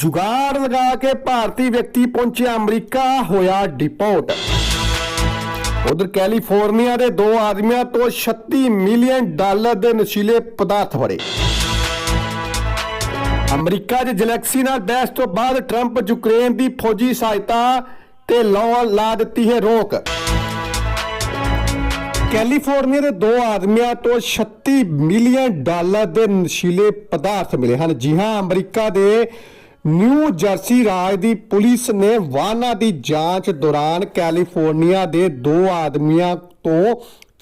ਜੁਗਾੜ ਲਗਾ ਕੇ ਭਾਰਤੀ ਵਿਅਕਤੀ ਪਹੁੰਚਿਆ ਅਮਰੀਕਾ, ਹੋਇਆ ਡਿਪੋਰਟ ਉਧਰ ਕੈਲੀਫੋਰਨੀਆ ਦੇ ਦੋ ਆਦਮੀਆਂ ਤੋਂ 36 ਮਿਲੀਅਨ ਡਾਲਰ ਦੇ ਨਸ਼ੀਲੇ ਪਦਾਰਥ ਫੜੇ। ਅਮਰੀਕਾ 'ਚ ਜਲੈਕਸੀ ਨਾਲ ਬਹਿਸ ਤੋਂ ਬਾਅਦ ਟਰੰਪ ਯੂਕਰੇਨ ਦੀ ਫੌਜੀ ਸਹਾਇਤਾ ਤੇ ਲਾ ਲਾ ਦਿੱਤੀ ਹੈ ਰੋਕ। ਕੈਲੀਫੋਰਨੀਆ ਦੇ ਦੋ ਆਦਮੀਆਂ ਤੋਂ 36 ਮਿਲੀਅਨ ਡਾਲਰ ਦੇ ਨਸ਼ੀਲੇ ਪਦਾਰਥ ਮਿਲੇ ਹਨ। ਜੀ ਹਾਂ, ਅਮਰੀਕਾ ਦੇ ਨਿਊ ਜਰਸੀ ਰਾਜ ਦੀ ਪੁਲਿਸ ਨੇ ਵਾਹਨਾਂ ਦੀ ਜਾਂਚ ਦੌਰਾਨ ਕੈਲੀਫੋਰਨੀਆ ਦੇ ਦੋ ਆਦਮੀਆਂ ਤੋਂ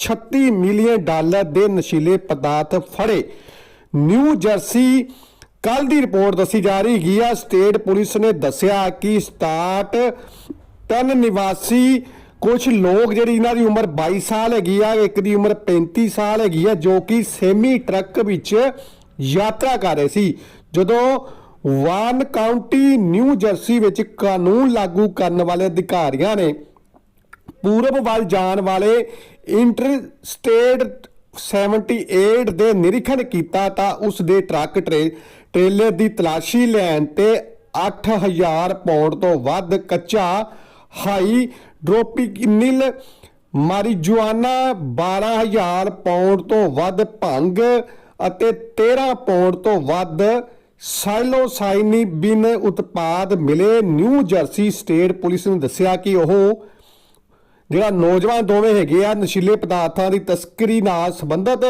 36 ਮਿਲੀਅਨ ਡਾਲਰ ਦੇ ਨਸ਼ੀਲੇ ਪਦਾਰਥ ਫੜੇ। ਨਿਊ ਜਰਸੀ ਕੱਲ ਦੀ ਰਿਪੋਰਟ ਦੱਸੀ ਜਾ ਰਹੀ ਹੈ ਸਟੇਟ ਪੁਲਿਸ ਨੇ ਦੱਸਿਆ ਕਿ 67 ਟਨ ਨਿਵਾਸੀ ਕੁਝ ਲੋਕ ਜਿਹੜੀ ਇਹਨਾਂ ਦੀ ਉਮਰ 22 ਸਾਲ ਹੈਗੀ ਆ, ਇੱਕ ਦੀ ਉਮਰ 35 ਸਾਲ ਹੈਗੀ ਆ, ਜੋ ਕਿ ਸੇਮੀ ਟਰੱਕ ਵਿੱਚ ਯਾਤਰਾ ਕਰ ਰਹੇ ਸੀ। ਜਦੋਂ ਵਾਨ ਕਾਉਂਟੀ, ਨਿਊ ਜਰਸੀ ਵਿੱਚ ਕਾਨੂੰਨ ਲਾਗੂ ਕਰਨ ਵਾਲੇ ਅਧਿਕਾਰੀਆਂ ਨੇ ਪੂਰਬ ਵੱਲ ਜਾਣ ਵਾਲੇ ਇੰਟਰਸਟੇਟ 78 ਦੇ ਨਿਰੀਖਣ ਕੀਤਾ ਤਾਂ ਉਸ ਦੇ ਟਰੱਕ ਟਰੇ, ਟ੍ਰੇਲਰ ਦੀ ਤਲਾਸ਼ੀ ਲੈਣ ਤੇ 8000 ਪੌਂਡ ਤੋਂ ਵੱਧ ਕੱਚਾ ਹਾਈ ਹਾਈਡਰੋਪਿਕਨਿਲ ਮਾਰੀਜੁਆਨਾ 12000 ਪੌਂਡ ਤੋਂ ਵੱਧ ਭੰਗ ਅਤੇ 13 ਪੌਂਡ ਤੋਂ ਵੱਧ ਸਾਈਲੋਸਾਈਨਿਬਿਨ ਉਤਪਾਦ ਮਿਲੇ ਨਿਊ ਜਰਸੀ ਸਟੇਟ ਪੁਲਿਸ ਨੇ ਦੱਸਿਆ ਕਿ ਉਹ ਜਿਹੜਾ ਨੌਜਵਾਨ ਦੋਵੇਂ ਹੈਗੇ ਆ, ਨਸ਼ੀਲੇ ਪਦਾਰਥਾਂ ਦੀ ਤਸਕਰੀ ਨਾਲ ਸੰਬੰਧਿਤ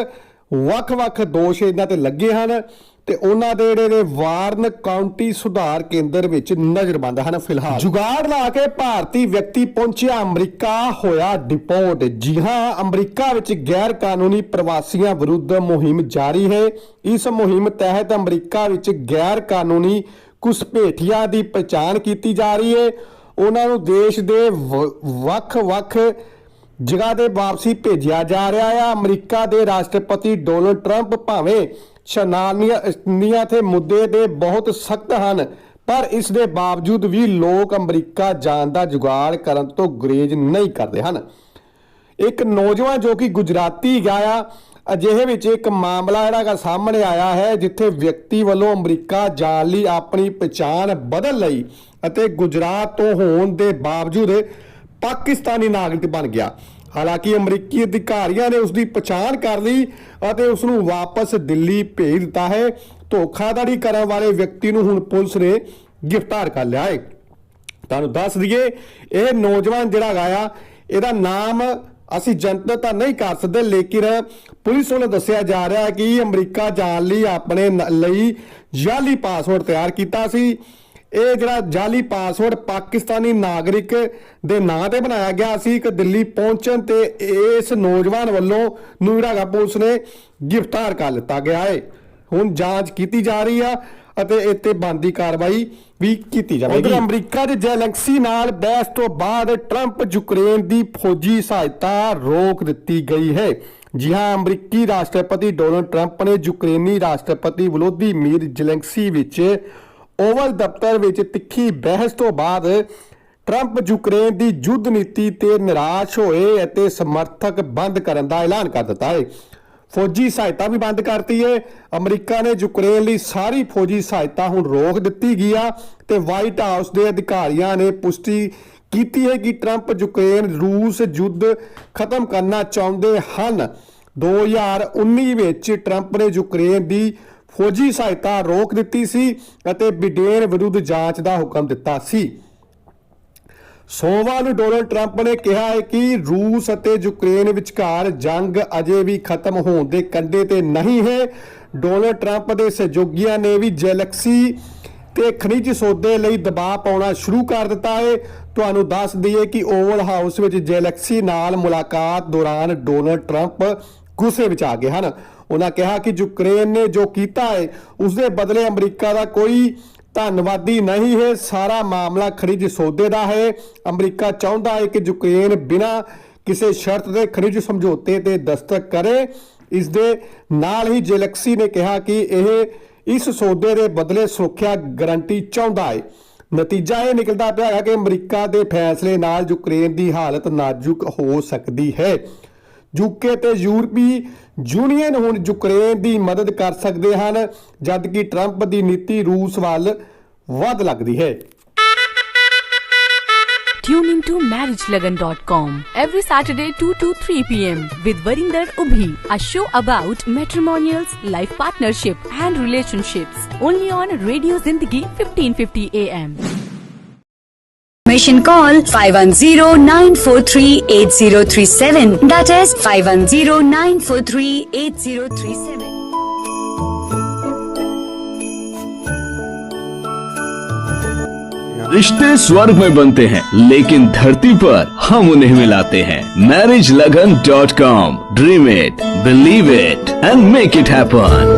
ਵੱਖ-ਵੱਖ ਦੋਸ਼ ਇਹਨਾਂ ਤੇ ਲੱਗੇ ਹਨ। ਤੇ ਉਹਨਾਂ ਦੇ ਜਿਹੜੇ ਨੇ ਵਾਰਨ ਕਾਉਂਟੀ ਸੁਧਾਰ ਕੇਂਦਰ ਵਿੱਚ ਨਜ਼ਰਬੰਦ ਹਨ ਫਿਲਹਾਲ। ਜੁਗਾੜ ਲਾ ਕੇ ਭਾਰਤੀ ਵਿਅਕਤੀ ਪਹੁੰਚਿਆ ਅਮਰੀਕਾ, ਹੋਇਆ ਡਿਪੋਰਟ। ਜੀ ਹਾਂ, ਅਮਰੀਕਾ ਵਿੱਚ ਗੈਰ ਕਾਨੂੰਨੀ ਪ੍ਰਵਾਸੀਆਂ ਵਿਰੁੱਧ ਮੁਹਿੰਮ ਜਾਰੀ ਹੈ। ਇਸ ਮੁਹਿੰਮ ਤਹਿਤ ਅਮਰੀਕਾ ਵਿੱਚ ਗੈਰ ਕਾਨੂੰਨੀ ਘੁਸਪੈਠੀਆਂ ਦੀ ਪਛਾਣ ਕੀਤੀ ਜਾ ਰਹੀ ਹੈ। ਉਹਨਾਂ ਨੂੰ ਦੇਸ਼ ਦੇ ਵੱਖ-ਵੱਖ ਜਗ੍ਹਾ ਦੇ ਵਾਪਸੀ ਭੇਜਿਆ ਜਾ ਰਿਹਾ ਹੈ ਅਮਰੀਕਾ ਦੇ ਰਾਸ਼ਟਰਪਤੀ ਡੋਨਲਡ ਟਰੰਪ ਭਾਵੇਂ ਸ਼ਨਾਨੀਆਂ ਤੇ ਮੁੱਦੇ ਦੇ ਬਹੁਤ ਸਖਤ ਹਨ, ਪਰ ਇਸ ਦੇ ਬਾਵਜੂਦ ਵੀ ਲੋਕ ਅਮਰੀਕਾ ਜਾਣ ਦਾ ਜੁਗਾੜ ਕਰਨ ਤੋਂ ਗੁਰੇਜ਼ ਨਹੀਂ ਕਰਦੇ ਹਨ। ਇੱਕ ਨੌਜਵਾਨ ਜੋ ਕਿ ਗੁਜਰਾਤੀ ਗਿਆ ਅਜਿਹੇ ਵਿੱਚ ਇੱਕ ਮਾਮਲਾ ਜਿਹੜਾ ਗਾ ਸਾਹਮਣੇ ਆਇਆ ਹੈ, ਜਿੱਥੇ ਵਿਅਕਤੀ ਵੱਲੋਂ ਅਮਰੀਕਾ ਜਾਣ ਲਈ ਆਪਣੀ ਪਛਾਣ ਬਦਲ ਲਈ ਅਤੇ ਗੁਜਰਾਤ ਤੋਂ ਹੋਣ ਦੇ ਬਾਵਜੂਦ ਪਾਕਿਸਤਾਨੀ ਨਾਗਰਿਕ ਬਣ ਗਿਆ। ਹਾਲਾਂਕਿ ਅਮਰੀਕੀ ਅਧਿਕਾਰੀਆਂ ਨੇ ਉਸ ਦੀ ਪਛਾਣ ਕਰ ਲਈ ਅਤੇ ਉਸ ਨੂੰ ਵਾਪਸ ਦਿੱਲੀ ਭੇਜ ਦਿੱਤਾ ਹੈ। ਧੋਖਾਧੜੀ ਕਰਨ ਵਾਲੇ ਵਿਅਕਤੀ ਨੂੰ ਹੁਣ ਪੁਲਿਸ ਨੇ ਗ੍ਰਿਫਤਾਰ ਕਰ ਲਿਆ ਹੈ। ਤੁਹਾਨੂੰ ਦੱਸ ਦਈਏ, ਇਹ ਨੌਜਵਾਨ ਜਿਹੜਾ ਗਾਇਆ ਇਹਦਾ ਨਾਮ ਅਸੀਂ ਜਨਤਕ ਤਾਂ ਨਹੀਂ ਕਰ ਸਕਦੇ, ਲੇਕਿਨ ਪੁਲਿਸ ਵੱਲੋਂ ਦੱਸਿਆ ਜਾ ਰਿਹਾ ਹੈ ਕਿ ਅਮਰੀਕਾ ਜਾਣ ਲਈ ਆਪਣੇ ਲਈ ਜਾਲੀ ਪਾਸਪੋਰਟ ਤਿਆਰ ਕੀਤਾ ਸੀ। ਇਹ ਜਿਹੜਾ ਜਾਲੀ ਪਾਸਵਰਡ ਪਾਕਿਸਤਾਨੀ ਨਾਗਰਿਕ ਦੇ ਨਾਂ ਤੇ ਬਣਾਇਆ ਗਿਆ ਸੀ ਕਿ ਦਿੱਲੀ ਪਹੁੰਚਣ ਤੇ ਇਸ ਨੌਜਵਾਨ ਵੱਲੋਂ ਨੂੰ ਜਿਹੜਾ ਗਾ ਪੁਲਿਸ ਨੇ ਗ੍ਰਿਫਤਾਰ ਕਰ ਲਿੱਤਾ ਗਿਆ ਹੈ। ਹੁਣ ਜਾਂਚ ਕੀਤੀ ਜਾ ਰਹੀ ਆ ਅਤੇ ਇੱਥੇ ਬੰਦੀ ਕਾਰਵਾਈ ਵੀ ਕੀਤੀ ਜਾਵੇਗੀ। ਉਧਰ ਅਮਰੀਕਾ ਦੇ ਜੈਲੈਂਸੀ ਨਾਲ ਬਹਿਸ ਤੋਂ ਬਾਅਦ ਟਰੰਪ ਯੂਕਰੇਨ ਦੀ ਫੌਜੀ ਸਹਾਇਤਾ ਰੋਕ ਦਿੱਤੀ ਗਈ ਹੈ। ਜੀ ਹਾਂ ਅਮਰੀਕੀ ਰਾਸ਼ਟਰਪਤੀ ਡੋਨਲਡ ਟਰੰਪ ਨੇ ਯੂਕਰੇਨੀ ਰਾਸ਼ਟਰਪਤੀ ਵਲੋਦੀਮੀਰ ਜ਼ੈਲੈਂਸਕੀ ਵਿੱਚ ਓਵਲ ਦਫ਼ਤਰ ਵਿੱਚ ਤਿੱਖੀ ਬਹਿਸ ਤੋਂ ਬਾਅਦ ਟਰੰਪ ਯੂਕਰੇਨ ਦੀ ਯੁੱਧ ਨੀਤੀ ਤੇ ਨਿਰਾਸ਼ ਹੋਏ ਅਤੇ ਸਮਰਥਕ ਬੰਦ ਕਰਨ ਦਾ ਐਲਾਨ ਕਰ ਦਿੱਤਾ ਹੈ। ਫੌਜੀ ਸਹਾਇਤਾ ਵੀ ਬੰਦ ਕਰਤੀ ਹੈ। ਅਮਰੀਕਾ ਨੇ ਯੂਕਰੇਨ ਲਈ ਸਾਰੀ ਫੌਜੀ ਸਹਾਇਤਾ ਹੁਣ ਰੋਕ ਦਿੱਤੀ ਗਈ ਆ ਤੇ ਵਾਈਟ ਹਾਊਸ ਦੇ ਅਧਿਕਾਰੀਆਂ ਨੇ ਪੁਸ਼ਟੀ ਕੀਤੀ ਹੈ ਕਿ ਟਰੰਪ ਯੂਕਰੇਨ ਰੂਸ ਯੁੱਧ ਖਤਮ ਕਰਨਾ ਚਾਹੁੰਦੇ ਹਨ। 2019 ਵਿੱਚ ਟਰੰਪ ਨੇ ਯੂਕਰੇਨ ਦੀ ਫੌਜੀ ਸਹਾਇਤਾ ਰੋਕ ਦਿੱਤੀ ਸੀ ਅਤੇ ਬਿਡੇਨ ਵਿਰੁੱਧ ਜਾਂਚ ਦਾ ਹੁਕਮ ਦਿੱਤਾ ਸੀ। ਸੋਮਵਾਰ ਨੂੰ ਡੋਨਲਡ ਟਰੰਪ ਨੇ ਕਿਹਾ ਹੈ ਕਿ ਰੂਸ ਅਤੇ ਯੂਕਰੇਨ ਵਿਚਕਾਰ ਜੰਗ ਅਜੇ ਵੀ ਖਤਮ ਹੋਣ ਦੇ ਕੰਢੇ ਤੇ ਨਹੀਂ ਹੈ। ਡੋਨਲਡ ਟਰੰਪ ਦੇ ਸਹਿਯੋਗੀਆਂ ਨੇ ਵੀ ਜੈਲੈਕਸੀ ਤੇ ਖਣਿਜ ਸੌਦੇ ਲਈ ਦਬਾਅ ਪਾਉਣਾ ਸ਼ੁਰੂ ਕਰ ਦਿੱਤਾ ਹੈ। ਤੁਹਾਨੂੰ ਦੱਸ ਦਈਏ ਕਿ ਓਵਲ ਹਾਊਸ ਵਿੱਚ ਜੈਲੈਕਸੀ ਨਾਲ ਮੁਲਾਕਾਤ ਦੌਰਾਨ ਡੋਨਲਡ ਟਰੰਪ ਗੁੱਸੇ ਵਿੱਚ ਆ ਗਏ ਹਨ। ਉਹਨਾਂ ਕਿਹਾ ਕਿ ਯੂਕਰੇਨ ਨੇ ਜੋ ਕੀਤਾ ਹੈ ਉਸ ਦੇ ਬਦਲੇ ਅਮਰੀਕਾ ਦਾ ਕੋਈ ਧੰਨਵਾਦੀ ਨਹੀਂ ਹੈ। ਸਾਰਾ ਮਾਮਲਾ ਖਣਿਜ ਸੌਦੇ ਦਾ ਹੈ। ਅਮਰੀਕਾ ਚਾਹੁੰਦਾ ਹੈ ਕਿ ਯੂਕਰੇਨ ਬਿਨਾਂ ਕਿਸੇ ਸ਼ਰਤ ਦੇ ਖਣਿਜ ਸਮਝੌਤੇ ਤੇ ਦਸਤਖਤ ਕਰੇ। ਇਸ ਦੇ ਨਾਲ ਹੀ ਜੈਲੈਕਸੀ ਨੇ ਕਿਹਾ ਕਿ ਇਹ ਇਸ ਸੌਦੇ ਦੇ ਬਦਲੇ ਸੁਰੱਖਿਆ ਗਾਰੰਟੀ ਚਾਹੁੰਦਾ ਹੈ। ਨਤੀਜਾ ਇਹ ਨਿਕਲਦਾ ਪਿਆ ਹੈ ਕਿ ਅਮਰੀਕਾ ਦੇ ਫੈਸਲੇ ਨਾਲ ਯੂਕਰੇਨ ਦੀ ਹਾਲਤ ਨਾਜ਼ੁਕ ਹੋ ਸਕਦੀ ਹੈ। ਯੂਕੇ ਤੇ ਯੂਰਪੀ ਯੂਨੀਅਨ ਹੁਣ ਯੂਕਰੇਨ ਦੀ ਮਦਦ ਕਰ ਸਕਦੇ ਹਨ ਜਦਕਿ ਟਰੰਪ ਦੀ ਨੀਤੀ ਰੂਸ ਵੱਲ ਵੱਧ ਲੱਗਦੀ ਹੈ Tune into marriagelagan.com every Saturday 2 to 3 p.m. with Varinder Ubhi, a show about matrimonials, life partnership and relationships. Only on Radio Zindagi 1550 AM. Information call 510-943-8037. That is 510-943-8037. रिश्ते स्वर्ग में बनते हैं, लेकिन धरती पर हम उन्हें मिलाते हैं marriage Lagan dot com dream it believe it and make it happen